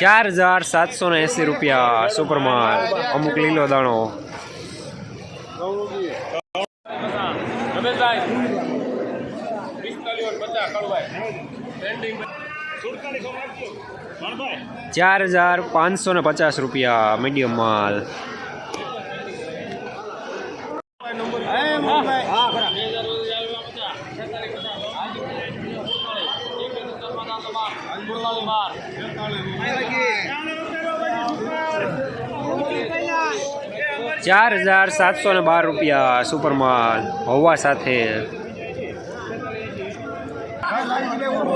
ચાર હજાર સાતસો ને એસી રૂપિયા સુપરમાલ અમુક લીલો દાણો. રમેશભાઈ ચાર હજાર પાંચસો ને પચાસ રૂપિયા મીડિયમ માલ. ચાર હજાર સાતસો ને બાર રૂપિયા સુપરમાલ હવા સાથે.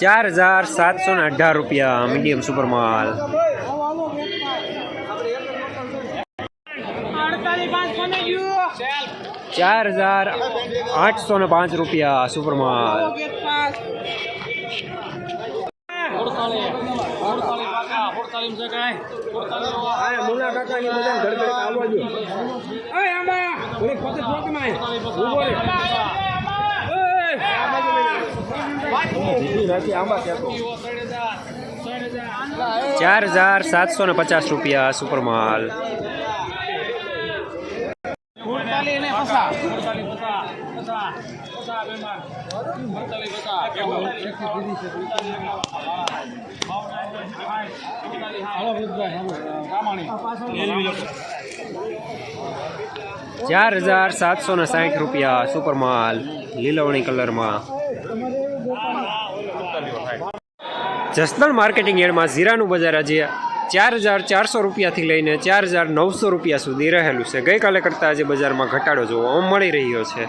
ચાર હજાર સાતસો ને અઢાર રૂપિયા મીડિયમ સુપર માલ ચાર હજાર આઠસો ને પાંચ રૂપિયા ચાર હજાર સાતસો ને પચાસ રૂપિયા સુપર માલ ચાર હજાર સાતસો ને સાઠ રૂપિયા સુપર માલ લીલવણી કલરમાં. જસદણ માર્કેટિંગ યાર્ડમાં જીરાનું બજાર આજે ચાર હજાર ચારસો રૂપિયાથી લઈને ચાર હજાર નવસો રૂપિયા સુધી રહેલું છે. ગઈકાલે કરતાં આજે બજારમાં ઘટાડો જોવા મળી રહ્યો છે.